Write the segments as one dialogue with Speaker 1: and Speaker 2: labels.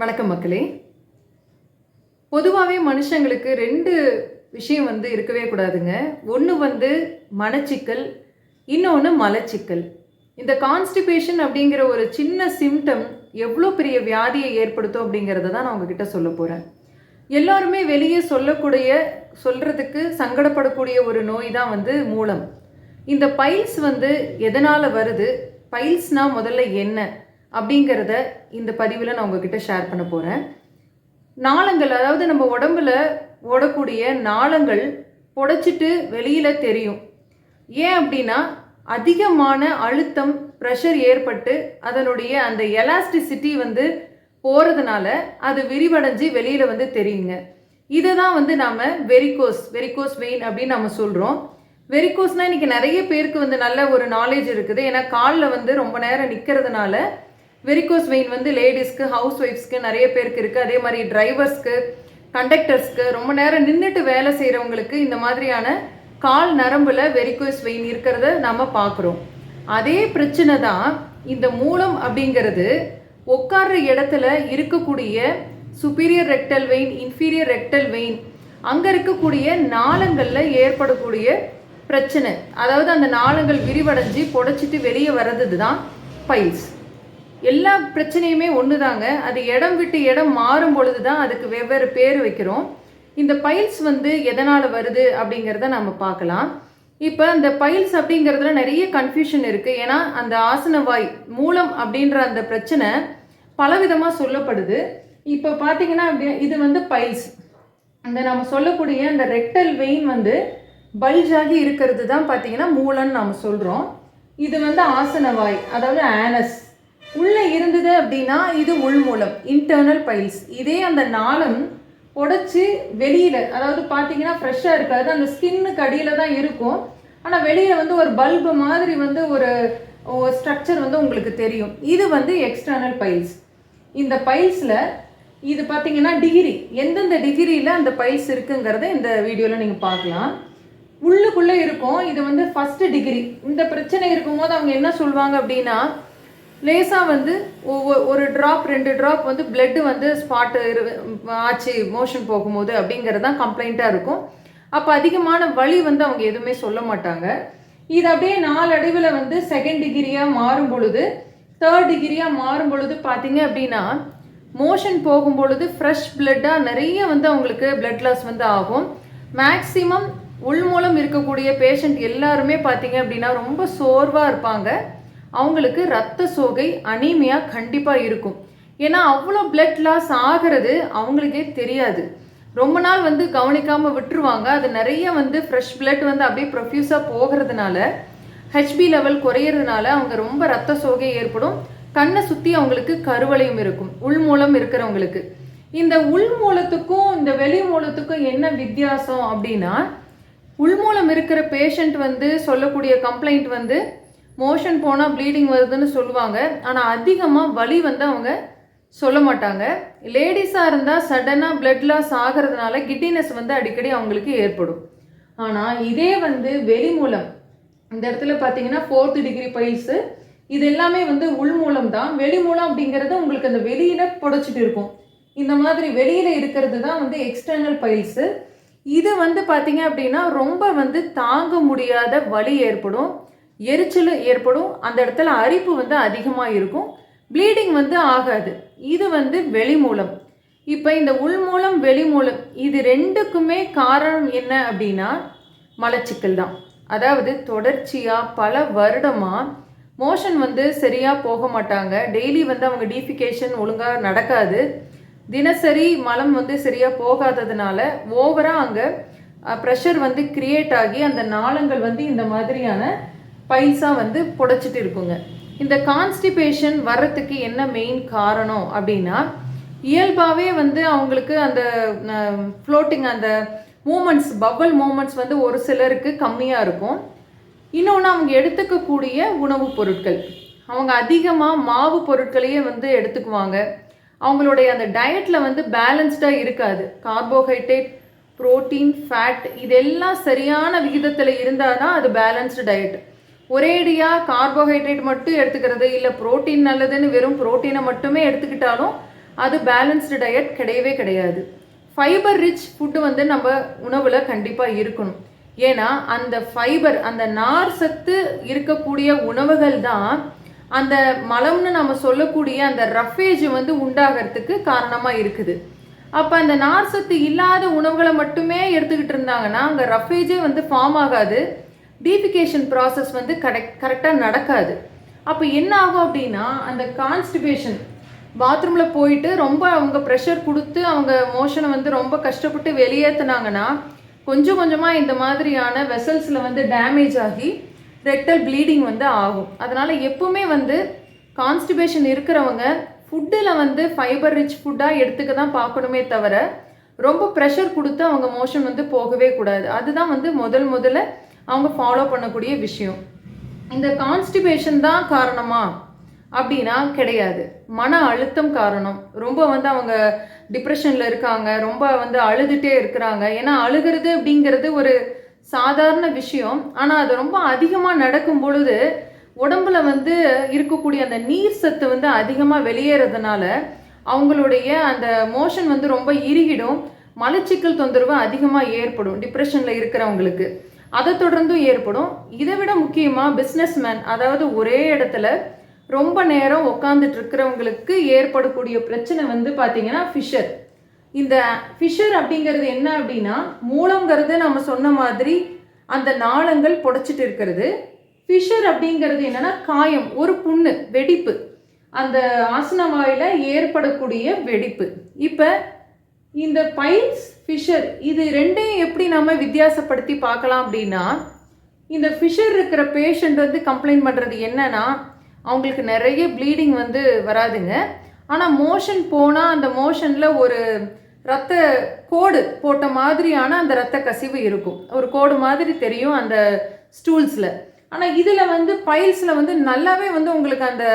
Speaker 1: வணக்கம் மக்களே. பொதுவாகவே மனுஷங்களுக்கு ரெண்டு விஷயம் வந்து இருக்கவே கூடாதுங்க. ஒன்று வந்து மனச்சிக்கல் இன்னொன்று மலச்சிக்கல். இந்த கான்ஸ்டிபேஷன் அப்படிங்கிற ஒரு சின்ன சிம்டம் எவ்வளோ பெரிய வியாதியை ஏற்படுத்தும் அப்படிங்கிறத தான் நான் உங்ககிட்ட சொல்ல போகிறேன் எல்லாருமே வெளியே சொல்லக்கூடிய சொல்கிறதுக்கு சங்கடப்படக்கூடிய ஒரு நோய் தான் வந்து மூலம். இந்த பைல்ஸ் வந்து எதனால் வருது? பைல்ஸ்னால் முதல்ல என்ன? அப்படிங்கிறத இந்த பதிவில் நான் உங்ககிட்ட ஷேர் பண்ண போகிறேன் நாளங்கள் அதாவது நம்ம உடம்புல ஓடக்கூடிய நாளங்கள் புடைச்சிட்டு வெளியில் தெரியும். ஏன் அப்படின்னா அதிகமான அழுத்தம் ப்ரெஷர் ஏற்பட்டு அதனுடைய அந்த எலாஸ்டிசிட்டி வந்து போகிறதுனால அது விரிவடைஞ்சு வெளியில் வந்து தெரியுங்க. இதை தான் வந்து நாம் வெரிகோஸ் வெரிகோஸ் வெயின் அப்படின்னு நம்ம சொல்கிறோம் வெரிகோஸ்னால் இன்றைக்கி நிறைய பேருக்கு வந்து நல்ல ஒரு நாலேஜ் இருக்குது. ஏன்னா காலில் வந்து ரொம்ப நேரம் நிற்கிறதுனால வெரிகோஸ் வெயின் வந்து லேடிஸ்க்கு ஹவுஸ் ஒய்ஃப்ஸ்க்கு நிறைய பேருக்கு இருக்குது அதே மாதிரி டிரைவர்ஸ்க்கு கண்டக்டர்ஸ்க்கு ரொம்ப நேரம் நின்றுட்டு வேலை செய்கிறவங்களுக்கு இந்த மாதிரியான கால் நரம்பில் வெரிகோஸ் வெயின் இருக்கிறத நம்ம பார்க்குறோம். அதே பிரச்சனை தான் இந்த மூலம் அப்படிங்கிறது உட்கார்ற இடத்துல இருக்கக்கூடிய superior rectal vein inferior rectal vein அங்கே இருக்கக்கூடிய நாளங்களில் ஏற்படக்கூடிய பிரச்சனை. அதாவது அந்த நாளங்கள் விரிவடைஞ்சு புடைச்சிட்டு வெளியே வர்றது தான் பைல்ஸ் எல்லா பிரச்சனையுமே ஒன்று தாங்க அது இடம் விட்டு இடம் மாறும் பொழுது தான் அதுக்கு வெவ்வேறு பேர் வைக்கிறோம். இந்த பைல்ஸ் வந்து எதனால் வருது அப்படிங்கிறத நம்ம பார்க்கலாம். இப்போ அந்த பைல்ஸ் அப்படிங்கிறதுல நிறைய கன்ஃபியூஷன் இருக்குது ஏன்னா அந்த ஆசனவாய் மூலம் அப்படின்ற அந்த பிரச்சனை பலவிதமாக சொல்லப்படுது. இப்போ பார்த்தீங்கன்னா அப்படி இது வந்து பைல்ஸ் இந்த நம்ம சொல்லக்கூடிய அந்த ரெக்டல் வெயின் வந்து பல்ஜாகி இருக்கிறது தான் பார்த்தீங்கன்னா மூலம்னு நம்ம சொல்கிறோம் இது வந்து ஆசனவாய் அதாவது ஆனஸ் உள்ளே இருந்தது அப்படின்னா இது உள்மூலம் இன்டர்னல் பைல்ஸ் இதே அந்த நாளம் உடச்சி வெளியில் அதாவது பார்த்தீங்கன்னா ஃப்ரெஷ்ஷாக இருக்காது அந்த ஸ்கின்னுக்கு அடியில் தான் இருக்கும். ஆனால் வெளியில் வந்து ஒரு பல்பு மாதிரி வந்து ஒரு ஸ்ட்ரக்சர் வந்து உங்களுக்கு தெரியும். இது வந்து எக்ஸ்டர்னல் பைல்ஸ் இந்த பைல்ஸில் இது பார்த்தீங்கன்னா டிகிரி எந்தெந்த டிகிரியில் அந்த பைல்ஸ் இருக்குங்கிறத இந்த வீடியோவில் நீங்கள் பார்க்கலாம். உள்ளுக்குள்ளே இருக்கும். இது வந்து ஃபஸ்ட்டு டிகிரி இந்த பிரச்சனை இருக்கும்போது அவங்க என்ன சொல்லுவாங்க அப்படின்னா லேசாக வந்து ஒவ்வொரு ஒரு ட்ராப் ரெண்டு ட்ராப் வந்து பிளட்டு வந்து ஸ்பாட்டு ஆச்சு மோஷன் போகும்போது அப்படிங்கிறது தான் கம்ப்ளைண்ட்டாக இருக்கும். அப்போ அதிகமான வழி வந்து அவங்க எதுவுமே சொல்ல மாட்டாங்க. இது அப்படியே நாலடைவில் வந்து செகண்ட் டிகிரியாக மாறும் பொழுது தேர்ட் டிகிரியாக மாறும் பொழுது பார்த்தீங்க அப்படின்னா மோஷன் போகும் பொழுது ஃப்ரெஷ் பிளட்டாக நிறைய வந்து அவங்களுக்கு பிளட் லாஸ் வந்து ஆகும். மேக்ஸிமம் உள் மூலம் இருக்கக்கூடிய பேஷண்ட் எல்லாருமே பார்த்தீங்க அப்படின்னா ரொம்ப சோர்வாக இருப்பாங்க. அவங்களுக்கு ரத்த சோகை அனீமியா கண்டிப்பாக இருக்கும். ஏன்னா அவ்வளோ பிளட் லாஸ் ஆகிறது அவங்களுக்கே தெரியாது. ரொம்ப நாள் வந்து கவனிக்காமல் விட்டுருவாங்க. அது நிறைய வந்து ஃப்ரெஷ் பிளட் வந்து அப்படியே ப்ரொஃப்யூஸாக போகிறதுனால ஹெச்பி லெவல் குறையிறதுனால அவங்க ரொம்ப ரத்த சோகை ஏற்படும். கண்ணை சுற்றி அவங்களுக்கு கருவளையும் இருக்கும். உள் மூலம் இருக்கிறவங்களுக்கு. இந்த உள் மூலத்துக்கும் இந்த வெளி மூலத்துக்கும் என்ன வித்தியாசம் அப்படின்னா உள்மூலம் இருக்கிற பேஷண்ட் வந்து சொல்லக்கூடிய கம்ப்ளைண்ட் வந்து மோஷன் போனால் ப்ளீடிங் வருதுன்னு சொல்லுவாங்க. ஆனால் அதிகமாக வலி வந்து அவங்க சொல்ல மாட்டாங்க. லேடிஸாக இருந்தால் சடனாக பிளட் லாஸ் ஆகிறதுனால கிட்டினஸ் வந்து அடிக்கடி அவங்களுக்கு ஏற்படும். ஆனால் இதே வந்து வெளி மூலம் இந்த இடத்துல பார்த்தீங்கன்னா ஃபோர்த்து டிகிரி பைல்ஸு இது எல்லாமே வந்து உள் மூலம் தான். வெளி மூலம் அப்படிங்கிறது உங்களுக்கு அந்த வெளியில் புடைச்சிட்டு இருக்கும். இந்த மாதிரி வெளியில் இருக்கிறது தான் வந்து எக்ஸ்டர்னல் பைல்ஸு இது வந்து பார்த்தீங்க அப்படின்னா ரொம்ப வந்து தாங்க முடியாத வலி ஏற்படும். எரிச்சல் ஏற்படும். அந்த இடத்துல அரிப்பு வந்து அதிகமாக இருக்கும் ப்ளீடிங் வந்து ஆகாது. இது வந்து வெளி மூலம். இப்போ இந்த உள் மூலம் வெளி மூலம் இது ரெண்டுக்குமே காரணம் என்ன அப்படின்னா மலச்சிக்கல் தான். அதாவது தொடர்ச்சியாக பல வருடமாக மோஷன் வந்து சரியாக போக மாட்டாங்க. டெய்லி வந்து அவங்க டீஃபிகேஷன் ஒழுங்காக நடக்காது. தினசரி மலம் வந்து சரியாக போகாததுனால ஓவராக அங்கே ப்ரெஷர் வந்து கிரியேட் ஆகி அந்த நாளங்கள் வந்து இந்த மாதிரியான பைல்ஸாக வந்து புடைச்சிட்டு இருக்குங்க. இந்த கான்ஸ்டிபேஷன் வர்றதுக்கு என்ன மெயின் காரணம் அப்படின்னா இயல்பாகவே வந்து அவங்களுக்கு அந்த ஃப்ளோட்டிங் அந்த மூமெண்ட்ஸ் பவல் மூமெண்ட்ஸ் வந்து ஒரு சிலருக்கு கம்மியாக இருக்கும். இன்னொன்று அவங்க எடுத்துக்கக்கூடிய உணவுப் பொருட்கள். அவங்க அதிகமாக மாவு பொருட்களையே வந்து எடுத்துக்குவாங்க. அவங்களுடைய அந்த டயட்டில் வந்து பேலன்ஸ்டாக இருக்காது. கார்போஹைட்ரேட் புரோட்டீன் ஃபேட் இதெல்லாம் சரியான விகிதத்தில் இருந்தால் தான் அது பேலன்ஸ்டு டயட் ஒரேடியாக கார்போஹைட்ரேட் மட்டும் எடுத்துக்கிறது. இல்லை புரோட்டீன் நல்லதுன்னு வெறும் புரோட்டீனை மட்டுமே எடுத்துக்கிட்டாலும் அது பேலன்ஸ்டு டயட் கிடையவே கிடையாது. ஃபைபர் ரிச் ஃபுட்டு வந்து நம்ம உணவில் கண்டிப்பாக இருக்கணும். ஏன்னா அந்த ஃபைபர் அந்த நார் சத்து இருக்கக்கூடிய உணவுகள் தான் அந்த மலம்னு நம்ம சொல்லக்கூடிய அந்த ரஃபேஜ் வந்து உண்டாகிறதுக்கு காரணமாக இருக்குது. அப்போ அந்த நார் சத்து இல்லாத உணவுகளை மட்டுமே எடுத்துக்கிட்டு இருந்தாங்கன்னா அங்கே ரஃபேஜே வந்து ஃபார்ம் ஆகாது. டீபிகேஷன் ப்ராசஸ் வந்து கரெக்ட் கரெக்டாக நடக்காது. அப்போ என்ன ஆகும் அப்படின்னா அந்த கான்ஸ்டிபேஷன் பாத்ரூமில் போயிட்டு ரொம்ப அவங்க ப்ரெஷர் கொடுத்து அவங்க மோஷனை வந்து ரொம்ப கஷ்டப்பட்டு வெளியேற்றுனாங்கன்னா கொஞ்சம் கொஞ்சமாக இந்த மாதிரியான வெசல்ஸில் வந்து டேமேஜ் ஆகி ரெக்டல் ப்ளீடிங் வந்து ஆகும். அதனால் எப்போவுமே வந்து கான்ஸ்டிபேஷன் இருக்கிறவங்க ஃபுட்டில் வந்து ஃபைபர் ரிச் ஃபுட்டாக எடுத்துக்க தான் பார்க்கணுமே தவிர ரொம்ப ப்ரெஷர் கொடுத்து அவங்க மோஷன் வந்து போகவே கூடாது. அதுதான் வந்து முதல் முதல்ல அவங்க ஃபாலோ பண்ணக்கூடிய விஷயம். இந்த கான்ஸ்டிபேஷன் தான் காரணமா? அப்படின்னா கிடையாது. மன அழுத்தம் காரணம். ரொம்ப வந்து அவங்க டிப்ரெஷனில் இருக்காங்க. ரொம்ப வந்து அழுதுகிட்டே இருக்கிறாங்க. ஏன்னா அழுகிறது அப்படிங்கிறது ஒரு சாதாரண விஷயம். ஆனால் அது ரொம்ப அதிகமாக நடக்கும் பொழுது உடம்புல வந்து இருக்கக்கூடிய அந்த நீர் சத்து வந்து அதிகமாக வெளியேறதுனால அவங்களுடைய அந்த மோஷன் வந்து ரொம்ப இறுகிடும். மலச்சிக்கல் தொந்தரவு அதிகமாக ஏற்படும் டிப்ரெஷனில் இருக்கிறவங்களுக்கு. அதை தொடர்ந்தும் ஏற்படும். இதை விட முக்கியமாக பிஸ்னஸ் மேன் அதாவது ஒரே இடத்துல ரொம்ப நேரம் உட்காந்துட்டு இருக்கிறவங்களுக்கு ஏற்படக்கூடிய பிரச்சனை வந்து பார்த்தீங்கன்னா ஃபிஷர் இந்த ஃபிஷர் அப்படிங்கிறது என்ன அப்படின்னா மூலங்கிறது நம்ம சொன்ன மாதிரி அந்த நாளங்கள் புடைச்சிட்டு இருக்கிறது. ஃபிஷர் அப்படிங்கிறது என்னன்னா காயம் ஒரு புண்ணு வெடிப்பு. அந்த ஆசன வாயில் ஏற்படக்கூடிய வெடிப்பு. இப்போ இந்த பைல்ஸ் ஃபிஷர் இது ரெண்டையும் எப்படி நம்ம வித்தியாசப்படுத்தி பார்க்கலாம் அப்படின்னா இந்த ஃபிஷர் இருக்கிற பேஷண்ட் வந்து கம்ப்ளைண்ட் பண்ணுறது என்னன்னா அவங்களுக்கு நிறைய ப்ளீடிங் வந்து வராதுங்க. ஆனால் மோஷன் போனால் அந்த மோஷனில் ஒரு ரத்த கோடு போட்ட மாதிரியான அந்த ரத்த கசிவு இருக்கும். ஒரு கோடு மாதிரி தெரியும் அந்த ஸ்டூல்ஸில் ஆனால் இதில் வந்து பைல்ஸில் வந்து நல்லாவே வந்து உங்களுக்கு அந்த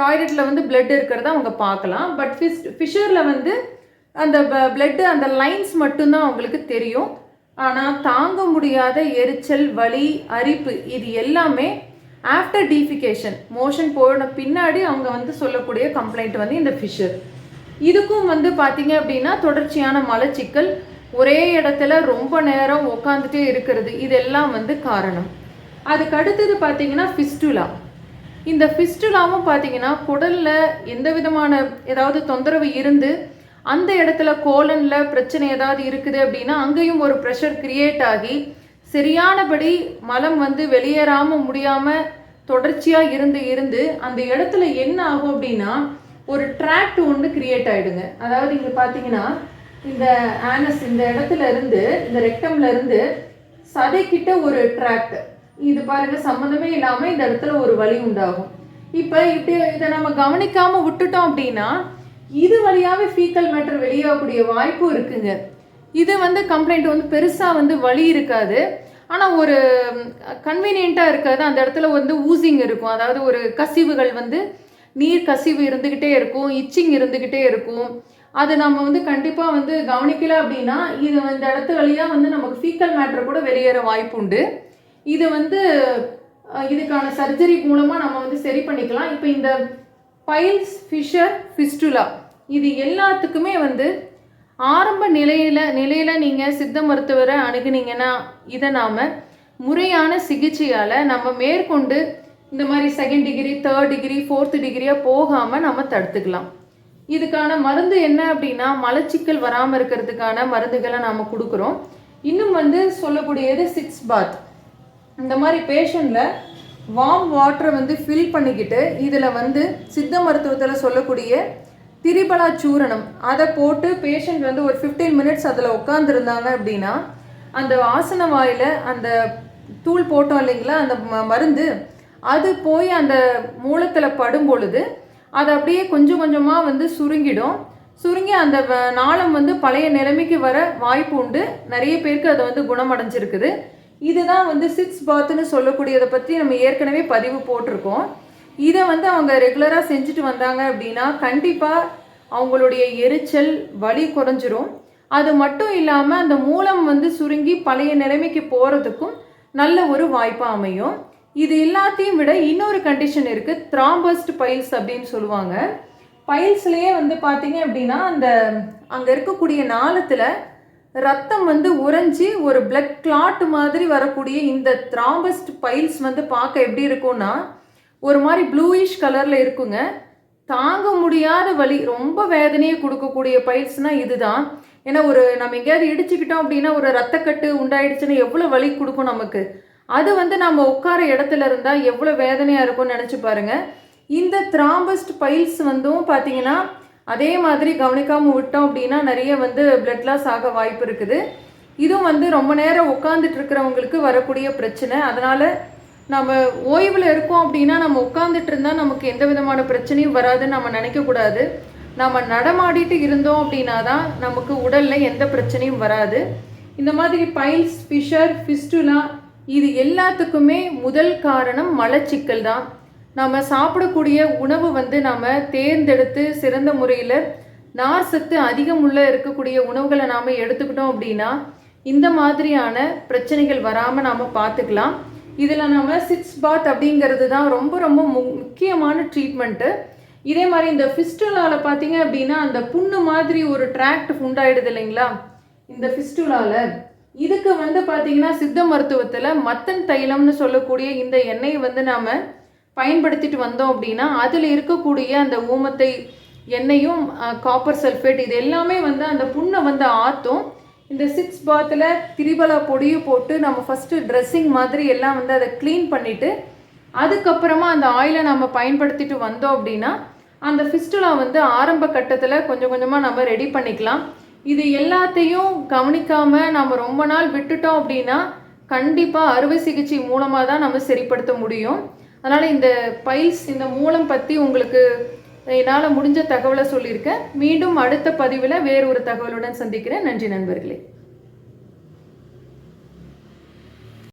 Speaker 1: டாய்லெட்டில் வந்து பிளட் இருக்கிறத அவங்க பார்க்கலாம். பட் ஃபிஷ் ஃபிஷரில் வந்து அந்த பிளட்டு அந்த லைன்ஸ் மட்டும்தான் அவங்களுக்கு தெரியும். ஆனால் தாங்க முடியாத எரிச்சல் வலி அரிப்பு இது எல்லாமே ஆஃப்டர் டீஃபிகேஷன் மோஷன் போன பின்னாடி அவங்க வந்து சொல்லக்கூடிய கம்ப்ளைண்ட் வந்து இந்த ஃபிஷர் இதுக்கும் வந்து பார்த்தீங்க அப்படின்னா தொடர்ச்சியான மலச்சிக்கல் ஒரே இடத்துல ரொம்ப நேரம் உட்காந்துட்டே இருக்கிறது இதெல்லாம் வந்து காரணம். அதுக்கு அடுத்தது பார்த்தீங்கன்னா ஃபிஸ்டுலா இந்த ஃபிஸ்டுலாவும் பார்த்தீங்கன்னா குடலில் எந்த விதமான ஏதாவது தொந்தரவு இருந்து அந்த இடத்துல கோலனில் பிரச்சனை ஏதாவது இருக்குது அப்படின்னா அங்கேயும் ஒரு ப்ரெஷர் கிரியேட் ஆகி சரியானபடி மலம் வந்து வெளியேறாமல் முடியாமல் தொடர்ச்சியாக இருந்து இருந்து அந்த இடத்துல என்ன ஆகும் அப்படின்னா ஒரு ட்ராக்ட் ஒன்று கிரியேட் ஆகிடுங்க அதாவது இங்கே பார்த்தீங்கன்னா இந்த ஆனஸ் இந்த இடத்துல இருந்து இந்த ரெக்டம்ல இருந்து சதைக்கிட்ட ஒரு ட்ராக்ட் இது பாருங்க சம்மந்தமே இல்லாமல் இந்த இடத்துல ஒரு வழி உண்டாகும். இப்போ இப்படி இதை நம்ம கவனிக்காமல் விட்டுட்டோம் அப்படின்னா இது வழியாகவே ஃபீக்கல் மேட்டர் வெளியாகக்கூடிய வாய்ப்பும் இருக்குங்க. இது வந்து கம்ப்ளைண்ட் வந்து பெருசாக வந்து வழி இருக்காது. ஆனால் ஒரு கன்வீனியண்ட்டாக இருக்காது. அந்த இடத்துல வந்து ஊசிங் இருக்கும். அதாவது ஒரு கசிவுகள் வந்து நீர் கசிவு இருந்துக்கிட்டே இருக்கும். இச்சிங் இருந்துக்கிட்டே இருக்கும். அது நம்ம வந்து கண்டிப்பாக வந்து கவனிக்கல அப்படின்னா இது இந்த இடத்து வழியாக வந்து நமக்கு ஃபீக்கல் மேட்ரு கூட வெளியேற வாய்ப்பு உண்டு. இது வந்து இதுக்கான சர்ஜரி மூலமாக நம்ம வந்து சரி பண்ணிக்கலாம். இப்போ இந்த பைல்ஸ் ஃபிஷர் ஃபிஸ்டுலா. இது எல்லாத்துக்குமே வந்து ஆரம்ப நிலையில் நிலையில் நீங்கள் சித்த மருத்துவரை அணுகுனீங்கன்னா இதை நாம் முறையான சிகிச்சையால் நம்ம மேற்கொண்டு இந்த மாதிரி second degree third degree fourth டிகிரியாக போகாமல் நம்ம தடுத்துக்கலாம். இதுக்கான மருந்து என்ன அப்படின்னா மலச்சிக்கல் வராமல் இருக்கிறதுக்கான மருந்துகளை நாம் கொடுக்குறோம். இன்னும் வந்து சொல்லக்கூடியது சிக்ஸ் பாத் இந்த மாதிரி பேஷண்ட்டில் வார்ம் வாட்டரை வந்து ஃபில் பண்ணிக்கிட்டு இதில் வந்து சித்த மருத்துவத்தில் சொல்லக்கூடிய திரிபலா சூரணம் அதை போட்டு பேஷண்ட் வந்து ஒரு 15 மினிட்ஸ் அதில் உட்காந்துருந்தாங்க அப்படின்னா அந்த ஆசன வாயில் அந்த தூள் போட்டோம் இல்லைங்களா அந்த ம- மருந்து அது போய் அந்த மூலத்தில் படும் பொழுது அது அப்படியே கொஞ்சம் கொஞ்சமாக வந்து சுருங்கிடும். சுருங்கி அந்த வ- நாளம் வந்து பழைய நிலைமைக்கு வர வாய்ப்பு உண்டு. நிறைய பேருக்கு அதை வந்து குணமடைஞ்சிருக்குது. இதுதான் வந்து சிக்ஸ் பாத்துன்னு சொல்லக்கூடியதை பற்றி நம்ம ஏற்கனவே பதிவு போட்டிருக்கோம். இதை வந்து அவங்க ரெகுலராக செஞ்சுட்டு வந்தாங்க அப்படின்னா கண்டிப்பாக அவங்களுடைய எரிச்சல் வலி குறைஞ்சிரும். அது மட்டும் இல்லாமல் அந்த மூலம் வந்து சுருங்கி பழைய நிலைமைக்கு போகிறதுக்கும் நல்ல ஒரு வாய்ப்பாக அமையும். இது எல்லாத்தையும் விட இன்னொரு கண்டிஷன் இருக்குது த்ராம்பஸ்ட் பைல்ஸ் அப்படின்னு சொல்லுவாங்க. பைல்ஸ்லேயே வந்து பார்த்தீங்க அப்படின்னா அந்த அங்கே இருக்கக்கூடிய நாளத்தில் ரத்தம் வந்து உறைஞ்சி ஒரு பிளட் கிளாட் மாதிரி வரக்கூடிய இந்த த்ராம்பஸ்ட் பைல்ஸ் வந்து பார்க்க எப்படி இருக்கும்னா ஒரு மாதிரி ப்ளூயிஷ் கலரில் இருக்குங்க. தாங்க முடியாத வலி ரொம்ப வேதனையை கொடுக்கக்கூடிய பைல்ஸ்னால் இதுதான். ஏன்னா ஒரு நம்ம எங்கேயாவது இடிச்சுக்கிட்டோம் அப்படின்னா ஒரு ரத்தக்கட்டு உண்டாயிடுச்சுன்னா எவ்வளோ வலி கொடுக்கும் நமக்கு? அது வந்து நம்ம உட்கார இடத்துல இருந்தால் எவ்வளோ வேதனையாக இருக்கும்னு நினச்சி பாருங்க. இந்த த்ராம்பஸ்ட் பைல்ஸ் வந்தும் பார்த்தீங்கன்னா அதே மாதிரி கவனிக்காமல் விட்டோம் அப்படின்னா நிறைய வந்து பிளட் லாஸ் ஆக வாய்ப்பு இருக்குது. இதுவும் வந்து ரொம்ப நேரம் உட்காந்துட்டு இருக்கிறவங்களுக்கு வரக்கூடிய பிரச்சனை. அதனால் நம்ம ஓய்வில் இருக்கோம் அப்படின்னா நம்ம உட்காந்துட்டு இருந்தால் நமக்கு எந்த விதமான பிரச்சனையும் வராதுன்னு நம்ம நினைக்கக்கூடாது நம்ம நடமாடிட்டு இருந்தோம் அப்படின்னா தான் நமக்கு உடலில் எந்த பிரச்சனையும் வராது. இந்த மாதிரி பைல்ஸ் ஃபிஷர் ஃபிஸ்டுலா இது எல்லாத்துக்குமே முதல் காரணம் மலச்சிக்கல் தான். நம்ம சாப்பிடக்கூடிய உணவு வந்து நாம் தேர்ந்தெடுத்து சிறந்த முறையில் நார் சத்து அதிகமுள்ள இருக்கக்கூடிய உணவுகளை நாம் எடுத்துக்கிட்டோம் அப்படின்னா இந்த மாதிரியான பிரச்சனைகள் வராமல் நாம் பார்த்துக்கலாம். இதில் நம்ம சிக்ஸ் பாத் அப்படிங்கிறது தான் ரொம்ப ரொம்ப மு முக்கியமான ட்ரீட்மெண்ட்டு இதே மாதிரி இந்த ஃபிஸ்டுலாவில் பார்த்தீங்க அப்படின்னா அந்த புண்ணு மாதிரி ஒரு ட்ராக்ட் உண்டாயிடுது இல்லைங்களா? இந்த ஃபிஸ்டுலாவில் இதுக்கு வந்து பார்த்தீங்கன்னா சித்த மருத்துவத்தில் மத்தன் தைலம்னு சொல்லக்கூடிய இந்த எண்ணெயை வந்து நாம் பயன்படுத்திட்டு வந்தோம் அப்படின்னா அதில் இருக்கக்கூடிய அந்த ஊமத்தை எண்ணெயும் காப்பர் சல்ஃபேட் இது எல்லாமே வந்து அந்த புண்ணை வந்து ஆற்றும் இந்த சிக்ஸ் பாத்தில் திரிபலா பொடியை போட்டு நம்ம ஃபஸ்ட்டு ட்ரெஸ்ஸிங் மாதிரி எல்லாம் வந்து அதை க்ளீன் பண்ணிவிட்டு அதுக்கப்புறமா அந்த ஆயிலை நம்ம பயன்படுத்திட்டு வந்தோம் அப்படின்னா அந்த ஃபிஸ்டுலா வந்து ஆரம்ப கட்டத்தில் கொஞ்சம் கொஞ்சமாக நம்ம ரெடி பண்ணிக்கலாம். இது எல்லாத்தையும் கவனிக்காமல் நம்ம ரொம்ப நாள் விட்டுட்டோம் அப்படின்னா கண்டிப்பாக அறுவை சிகிச்சை மூலமாக தான் நம்ம சரிப்படுத்த முடியும். அதனால் இந்த பைல்ஸ் இந்த மூலம் பற்றி உங்களுக்கு என்னால் முடிஞ்ச தகவலை சொல்லியிருக்கேன். மீண்டும் அடுத்த பதிவில் வேறு ஒரு தகவலுடன் சந்திக்கிறேன். நன்றி நண்பர்களே.